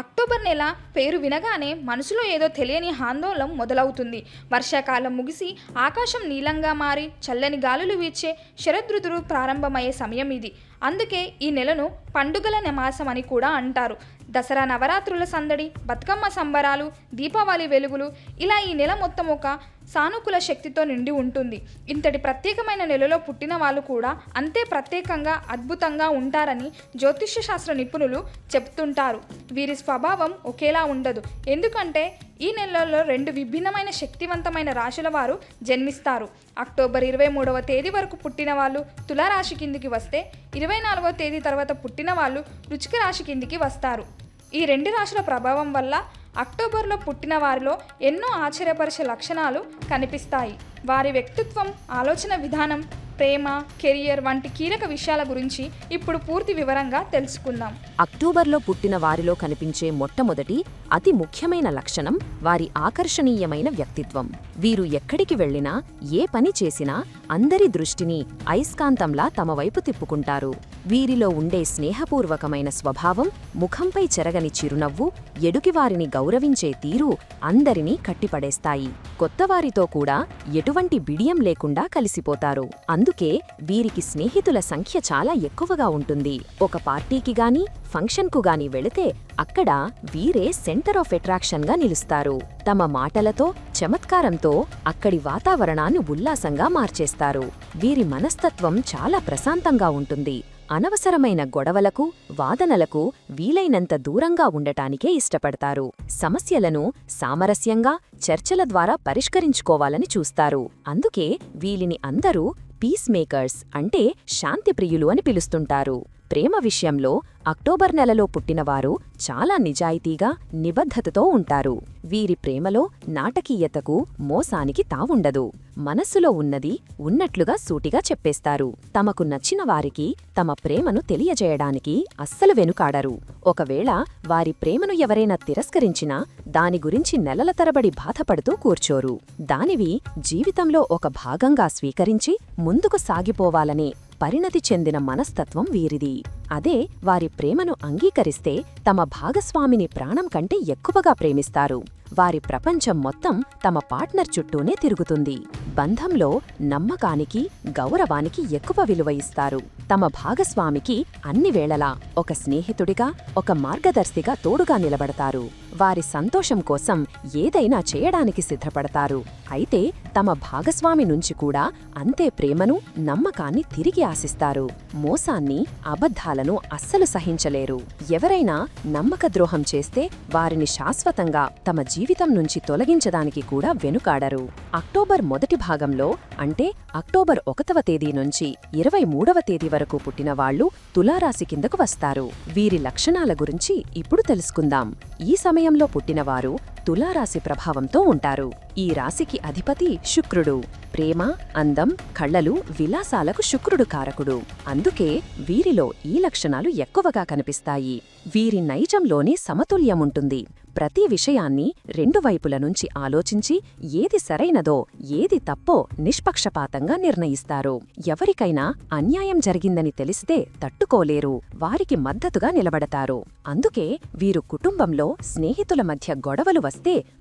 October నెల పేరు వినగానే మనసులో ఏదో తెలియని ఆందోళన మొదలవుతుంది. వర్షాకాలం ముగిసి ఆకాశం నీలంగా మారి చల్లని గాలులు వీచే శరదృతుడు ప్రారంభమయ్యే సమయం ఇది. అందుకే ఈ నెలను పండుగల మాసం అని కూడా అంటారు. దసరా నవరాత్రుల సందడి బతుకమ్మ సంబరాలు దీపావళి వెలుగులు ఇలా ఈ నెల మొత్తం ఒక సానుకూల శక్తితో నిండి ఉంటుంది. ఇంతటి ప్రత్యేకమైన నెలలో పుట్టిన వాళ్ళు కూడా అంతే ప్రత్యేకంగా అద్భుతంగా ఉంటారని జ్యోతిష్య శాస్త్ర నిపుణులు చెప్తుంటారు. వీరి స్వభావం ఒకేలా ఉండదు. ఎందుకంటే ఈ నెలలో రెండు విభిన్నమైన శక్తివంతమైన రాశుల వారు జన్మిస్తారు. అక్టోబర్ ఇరవై మూడవ తేదీ వరకు పుట్టిన వాళ్ళు తులారాశి కిందికి వస్తే ఇరవై నాలుగవ తేదీ తర్వాత పుట్టిన వాళ్ళు రుచిక రాశి కిందికి వస్తారు. ఈ రెండు రాశుల ప్రభావం వల్ల అక్టోబర్లో పుట్టిన వారిలో ఎన్నో ఆశ్చర్యపరిచే లక్షణాలు కనిపిస్తాయి. వారి వ్యక్తిత్వం ఆలోచన విధానం ప్రేమ కెరియర్ వంటి కీలక విషయాల గురించి ఇప్పుడు పూర్తి వివరంగా తెలుసుకుందాం. అక్టోబర్లో పుట్టిన వారిలో కనిపించే మొట్టమొదటి అతి ముఖ్యమైన లక్షణం వారి ఆకర్షణీయమైన వ్యక్తిత్వం. వీరు ఎక్కడికి వెళ్ళినా ఏ పని చేసినా అందరి దృష్టిని అయస్కాంతంలా తమ వైపు తిప్పుకుంటారు. వీరిలో ఉండే స్నేహపూర్వకమైన స్వభావం ముఖంపై చెరగని చిరునవ్వు ఎడుకివారిని గౌరవించే తీరు అందరినీ కట్టిపడేస్తాయి. కొత్తవారితో కూడా ఎటువంటి బిడియం లేకుండా కలిసిపోతారు. అందుకే వీరికి స్నేహితుల సంఖ్య చాలా ఎక్కువగా ఉంటుంది. ఒక పార్టీకి గాని ఫంక్షన్కు గాని వెళితే అక్కడ వీరే సెంటర్ ఆఫ్ అట్రాక్షన్గా నిలుస్తారు. తమ మాటలతో చమత్కారంతో అక్కడి వాతావరణాన్ని ఉల్లాసంగా మార్చేస్తారు. వీరి మనస్తత్వం చాలా ప్రశాంతంగా ఉంటుంది. అనవసరమైన గొడవలకు వాదనలకు వీలైనంత దూరంగా ఉండటానికే ఇష్టపడతారు. సమస్యలను సామరస్యంగా చర్చల ద్వారా పరిష్కరించుకోవాలని చూస్తారు. అందుకే వీలిని అందరూ పీస్ మేకర్స్ అంటే శాంతిప్రియులు అని పిలుస్తుంటారు. ప్రేమ విషయంలో అక్టోబర్ నెలలో పుట్టినవారు చాలా నిజాయితీగా నిబద్ధతతో ఉంటారు. వీరి ప్రేమలో నాటకీయతకు మోసానికి తావుండదు. మనస్సులో ఉన్నది ఉన్నట్లుగా సూటిగా చెప్పేస్తారు. తమకు నచ్చిన వారికి తమ ప్రేమను తెలియజేయడానికి అస్సలు వెనుకాడరు. ఒకవేళ వారి ప్రేమను ఎవరైనా తిరస్కరించినా దాని గురించి నెలల తరబడి బాధపడుతూ కూర్చోరు. దానివి జీవితంలో ఒక భాగంగా స్వీకరించి ముందుకు సాగిపోవాలనే పరిణతి చెందిన మనస్తత్వం వీరిది. అదే వారి ప్రేమను అంగీకరిస్తే తమ భాగస్వామిని ప్రాణం కంటే ఎక్కువగా ప్రేమిస్తారు. వారి ప్రపంచం మొత్తం తమ పార్ట్నర్ చుట్టూనే తిరుగుతుంది. బంధంలో నమ్మకానికి గౌరవానికి ఎక్కువ విలువ ఇస్తారు. తమ భాగస్వామికి అన్ని వేళలా ఒక స్నేహితుడిగా ఒక మార్గదర్శిగా తోడుగా నిలబడతారు. వారి సంతోషం కోసం ఏదైనా చేయడానికి సిద్ధపడతారు. అయితే తమ భాగస్వామి నుంచి కూడా అంతే ప్రేమను నమ్మకాన్ని తిరిగి ఆశిస్తారు. మోసాన్ని అబద్ధాలను అస్సలు సహించలేరు. ఎవరైనా నమ్మక ద్రోహం చేస్తే వారిని శాశ్వతంగా తమ జీవితం నుంచి తొలగించడానికి కూడా వెనుకాడరు. అక్టోబర్ మొదటి భాగంలో అంటే అక్టోబర్ ఒకటవ తేదీ నుంచి ఇరవై మూడవ తేదీ వరకు పుట్టిన వాళ్ళు తులారాశి కిందకు వస్తారు. వీరి లక్షణాల గురించి ఇప్పుడు తెలుసుకుందాం. ఈ సమయం సమయంలో పుట్టినవారు తులారాశి ప్రభావంతో ఉంటారు. ఈ రాశికి అధిపతి శుక్రుడు. ప్రేమ అందం కళ్ళలు విలాసాలకు శుక్రుడు కారకుడు. అందుకే వీరిలో ఈ లక్షణాలు ఎక్కువగా కనిపిస్తాయి. వీరి నైజంలోనే సమతుల్యముంటుంది ప్రతి విషయాన్ని రెండు వైపుల నుంచి ఆలోచించి ఏది సరైనదో ఏది తప్పో నిష్పక్షపాతంగా నిర్ణయిస్తారు. ఎవరికైనా అన్యాయం జరిగిందని తెలిస్తే తట్టుకోలేరు వారికి మద్దతుగా నిలబడతారు. అందుకే వీరు కుటుంబంలో స్నేహితుల మధ్య గొడవలు వస్తే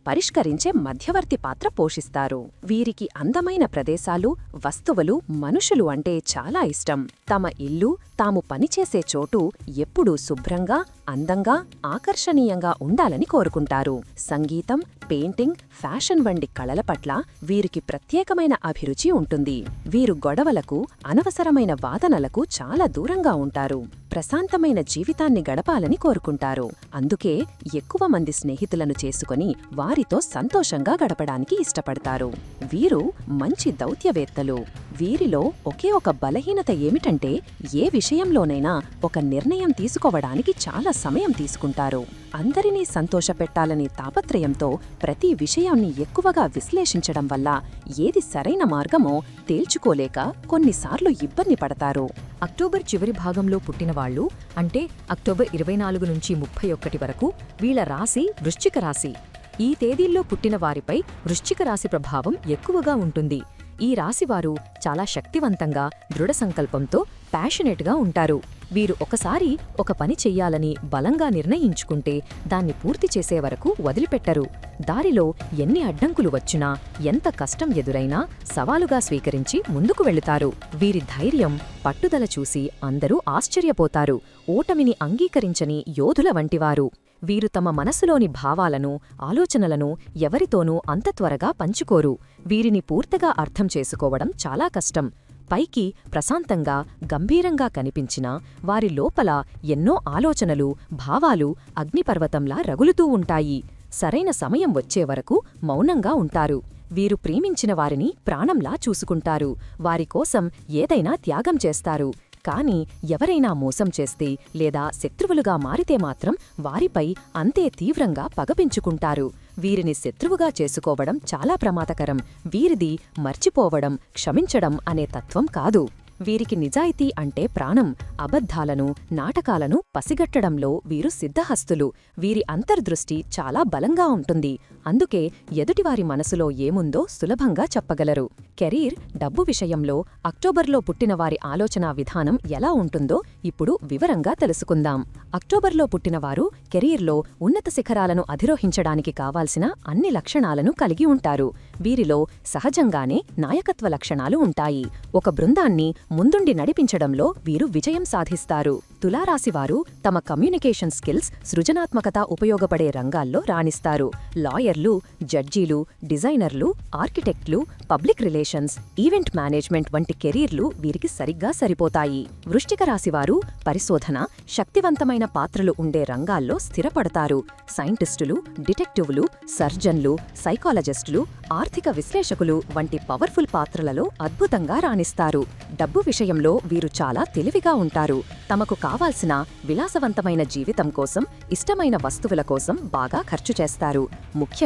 పరిష్కరించే మధ్యవర్తి పాత్ర పోషిస్తారు. వీరికి అందమైన ప్రదేశాలు వస్తువులు మనుషులు అంటే చాలా ఇష్టం. తమ ఇల్లు తాము పనిచేసే చోటు ఎప్పుడూ శుభ్రంగా అందంగా ఆకర్షణీయంగా ఉండాలని కోరుకుంటారు. సంగీతం పెయింటింగ్ ఫ్యాషన్ వంటి కళల పట్ల వీరికి ప్రత్యేకమైన అభిరుచి ఉంటుంది. వీరు గొడవలకు అనవసరమైన వాదనలకు చాలా దూరంగా ఉంటారు. ప్రశాంతమైన జీవితాన్ని గడపాలని కోరుకుంటారు. అందుకే ఎక్కువ మంది స్నేహితులను చేసుకుని వారితో సంతోషంగా గడపడానికి ఇష్టపడతారు. వీరు మంచి దౌత్యవేత్తలు. వీరిలో ఒకే ఒక బలహీనత ఏమిటంటే ఏ విషయంలోనైనా ఒక నిర్ణయం తీసుకోవడానికి చాలా సమయం తీసుకుంటారు. అందరినీ సంతోషపెట్టాలనే తాపత్రయంతో ప్రతి విషయాన్ని ఎక్కువగా విశ్లేషించడం వల్ల ఏది సరైన మార్గమో తేల్చుకోలేక కొన్నిసార్లు ఇబ్బంది పడతారు. అక్టోబర్ చివరి భాగంలో పుట్టినవాళ్ళు అంటే అక్టోబర్ ఇరవై నాలుగు నుంచి ముప్పై ఒకటి వరకు వీళ్ళ రాశి వృశ్చిక రాశి. ఈ తేదీల్లో పుట్టిన వారిపై వృశ్చిక రాశి ప్రభావం ఎక్కువగా ఉంటుంది. ఈ రాశివారు చాలా శక్తివంతంగా దృఢ సంకల్పంతో ప్యాషనెట్గా ఉంటారు. వీరు ఒకసారి ఒక పని చెయ్యాలని బలంగా నిర్ణయించుకుంటే దాన్ని పూర్తి చేసే వరకు వదిలిపెట్టరు. దారిలో ఎన్ని అడ్డంకులు వచ్చినా ఎంత కష్టం ఎదురైనా సవాలుగా స్వీకరించి ముందుకు వెళుతారు. వీరి ధైర్యం పట్టుదల చూసి అందరూ ఆశ్చర్యపోతారు. ఓటమిని అంగీకరించని యోధుల వంటివారు. వీరు తమ మనసులోని భావాలను ఆలోచనలను ఎవరితోనూ అంత త్వరగా పంచుకోరు. వీరిని పూర్తిగా అర్థం చేసుకోవడం చాలా కష్టం. పైకి ప్రశాంతంగా గంభీరంగా కనిపించినా వారి లోపల ఎన్నో ఆలోచనలు భావాలు అగ్నిపర్వతంలా రగులుతూ ఉంటాయి. సరైన సమయం వచ్చే వరకు మౌనంగా ఉంటారు. వీరు ప్రేమించిన వారిని ప్రాణంలా చూసుకుంటారు. వారి కోసం ఏదైనా త్యాగం చేస్తారు. కాని ఎవరైనా మోసం చేస్తే లేదా శత్రువులుగా మారితే మాత్రం వారిపై అంతే తీవ్రంగా పగపించుకుంటారు వీరిని శత్రువుగా చేసుకోవడం చాలా ప్రమాదకరం. వీరిది మర్చిపోవడం క్షమించడం అనే తత్వం కాదు. వీరికి నిజాయితీ అంటే ప్రాణం. అబద్ధాలను నాటకాలను పసిగట్టడంలో వీరు సిద్ధహస్తులు. వీరి అంతర్దృష్టి చాలా బలంగా ఉంటుంది. అందుకే ఎదుటివారి మనసులో ఏముందో సులభంగా చెప్పగలరు. కెరీర్ డబ్బు విషయంలో అక్టోబర్లో పుట్టిన వారి ఆలోచనా విధానం ఎలా ఉంటుందో ఇప్పుడు వివరంగా తెలుసుకుందాం. అక్టోబర్లో పుట్టినవారు కెరీర్లో ఉన్నత శిఖరాలను అధిరోహించడానికి కావాల్సిన అన్ని లక్షణాలను కలిగి ఉంటారు. వీరిలో సహజంగానే నాయకత్వ లక్షణాలు ఉంటాయి. ఒక బృందాన్ని ముందుండి నడిపించడంలో వీరు విజయం సాధిస్తారు. తులారాశివారు తమ కమ్యూనికేషన్ స్కిల్స్ సృజనాత్మకత ఉపయోగపడే రంగాల్లో రాణిస్తారు. లాయర్ లాయర్లు జడ్జీలు డిజైనర్లు ఆర్కిటెక్ట్లు పబ్లిక్ రిలేషన్స్ ఈవెంట్ మేనేజ్మెంట్ వంటి కెరీర్లు వీరికి సరిగ్గా సరిపోతాయి. వృష్టిక రాశివారు పరిశోధన శక్తివంతమైన పాత్రలు ఉండే రంగాల్లో స్థిరపడతారు. సైంటిస్టులు డిటెక్టివ్లు సర్జన్లు సైకాలజిస్టులు ఆర్థిక విశ్లేషకులు వంటి పవర్ఫుల్ పాత్రలలో అద్భుతంగా రాణిస్తారు. డబ్బు విషయంలో వీరు చాలా తెలివిగా ఉంటారు. తమకు కావాల్సిన విలాసవంతమైన జీవితం కోసం ఇష్టమైన వస్తువుల కోసం బాగా ఖర్చు చేస్తారు. ముఖ్యంగా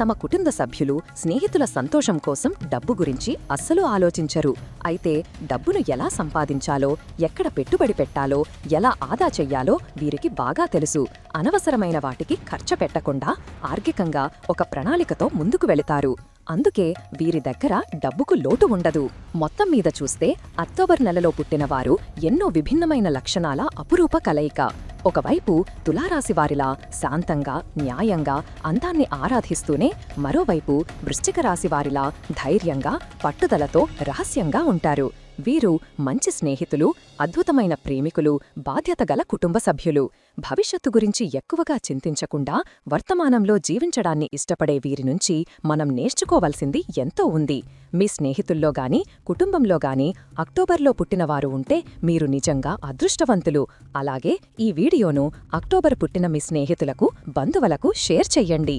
తమ కుటుంబ సభ్యులు స్నేహితుల సంతోషం కోసం డబ్బు గురించి అస్సలు ఆలోచించరు. అయితే డబ్బును ఎలా సంపాదించాలో ఎక్కడ పెట్టుబడి పెట్టాలో ఎలా ఆదా చెయ్యాలో వీరికి బాగా తెలుసు. అనవసరమైన వాటికి ఖర్చు పెట్టకుండా ఆర్థికంగా ఒక ప్రణాళికతో ముందుకు వెళతారు. అందుకే వీరి దగ్గర డబ్బుకు లోటు ఉండదు. మొత్తం మీద చూస్తే అక్టోబర్ నెలలో పుట్టినవారు ఎన్నో విభిన్నమైన లక్షణాల అపురూప కలయిక. ఒకవైపు తులారాశి వారిలా శాంతంగా న్యాయంగా అందాన్ని ఆరాధిస్తూనే మరోవైపు వృశ్చిక రాశి వారిలా ధైర్యంగా పట్టుదలతో రహస్యంగా ఉంటారు. వీరు మంచి స్నేహితులు అద్భుతమైన ప్రేమికులు బాధ్యతగల కుటుంబ సభ్యులు. భవిష్యత్తు గురించి ఎక్కువగా చింతించకుండా వర్తమానంలో జీవించడాన్ని ఇష్టపడే వీరి నుంచి మనం నేర్చుకోవలసింది ఎంతో ఉంది. మీ స్నేహితుల్లో గాని కుటుంబంలో గాని అక్టోబర్లో పుట్టినవారు ఉంటే మీరు నిజంగా అదృష్టవంతులు. అలాగే ఈ వీడియోను అక్టోబర్ పుట్టిన మీ స్నేహితులకు బంధువులకు షేర్ చెయ్యండి.